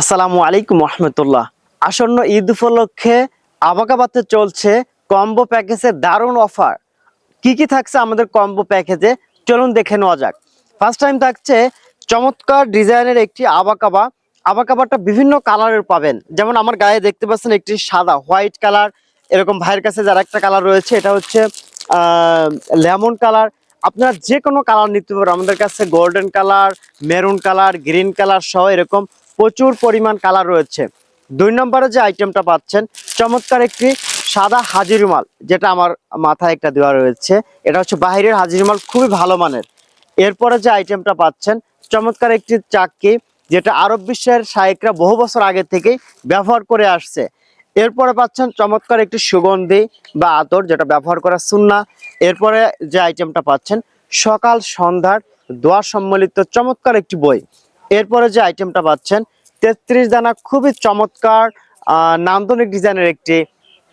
আসসালামু আলাইকুম রহমতুল্লাহ। আসন্ন ঈদ উপলক্ষে আবাকাবাতে চলছে কম্বো প্যাকেজের দারুণ অফার। কি কি থাকছে আমাদের কম্বো প্যাকেজে? চলুন দেখে নেওয়া যাক। ফার্স্ট টাইম থাকছে চমৎকার ডিজাইনের একটি আবাকাবা আবাকাবাটা বিভিন্ন কালারের পাবেন। যেমন আমার গায়ে দেখতে পাচ্ছেন একটি সাদা, হোয়াইট কালার। এরকম ভাইয়ের কাছে যার একটা কালার রয়েছে, এটা হচ্ছে লেমন কালার। আপনারা যে কোনো কালার নিতে পারেন আমাদের কাছে golden colour maroon colour green colour সহ এরকম প্রচুর পরিমাণ কালার রয়েছে। দুই নম্বরে যে আইটেমটা পাচ্ছেন, চমৎকার একটি সাদা হাজির মাল, যেটা আমার মাথায় একটা দেওয়া রয়েছে। এটা হচ্ছে বাহিরের হাজির মাল, খুবই ভালো মানের। এরপরে যে আইটেমটা পাচ্ছেন, চমৎকার একটি চাক্কি, যেটা আরব বিশ্বের শায়করা বহু বছর আগে থেকেই ব্যবহার করে আসছে। এরপরে পাচ্ছেন চমৎকার একটি সুগন্ধি বা আতর, যেটা ব্যবহার করা সুন্না। এরপরে যে আইটেমটা পাচ্ছেন, সকাল সন্ধ্যার দোয়া সম্মিলিত চমৎকার একটি বই। এরপরে যে আইটেমটা পাচ্ছেন, তেত্রিশ দানা খুবই চমৎকার নান্দনিক ডিজাইনের একটি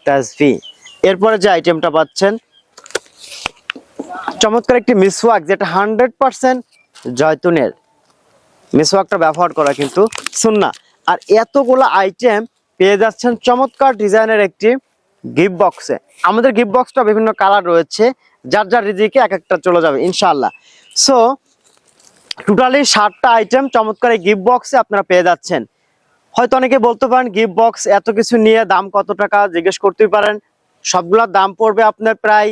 তাজভি। এরপরে যে আইটেমটা পাচ্ছেন, চমৎকার একটি মিসওয়াক যেটা হান্ড্রেড পার্সেন্ট জয়তুনের। মিসওয়াকটা ব্যবহার করা কিন্তু সুন্না। আর এতগুলো আইটেম পেয়ে যাচ্ছেন চমৎকার ডিজাইনের একটি গিফট বক্সে আমাদের গিফট বক্সটা বিভিন্ন কালার রয়েছে, যার যার রিজিকে এক একটা চলে যাবে ইনশাল্লাহ সো টোটালি ষাটটা আইটেম চমৎকার এই গিফট বক্সে আপনারা পেয়ে যাচ্ছেন। হয়তো অনেকে বলতে পারেন গিফট বক্স এত কিছু নিয়ে দাম কত টাকা জিজ্ঞেস করতেই পারেন। সবগুলোর দাম পড়বে আপনার প্রায়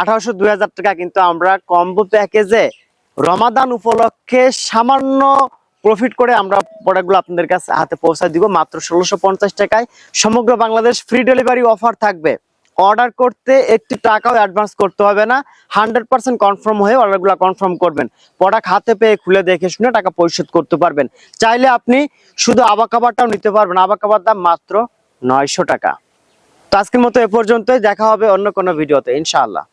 আঠারোশো দুই হাজার টাকা। কিন্তু আমরা কম্বো প্যাকেজে রমাদান উপলক্ষে সামান্য প্রফিট করে আমরা প্রোডাক্টগুলো আপনাদের কাছে হাতে পৌঁছায় দিব। মাত্র ষোলোশো টাকায়। সমগ্র বাংলাদেশ ফ্রি ডেলিভারি অফার থাকবে। অর্ডার করতে একটি টাকাও অ্যাডভান্স করতে হবে না। হান্ড্রেড পার্সেন্ট কনফার্ম হয়ে অর্ডারগুলো কনফার্ম করবেন। প্রোডাক্ট হাতে পেয়ে খুলে দেখে শুনে টাকা পরিশোধ করতে পারবেন। চাইলে আপনি শুধু আবাকাবারটাও নিতে পারবেন। আবাকাবার দাম মাত্র নয়শো টাকা। তো আজকের মতো এ পর্যন্তই। দেখা হবে অন্য কোনো ভিডিওতে, ইনশাআল্লাহ।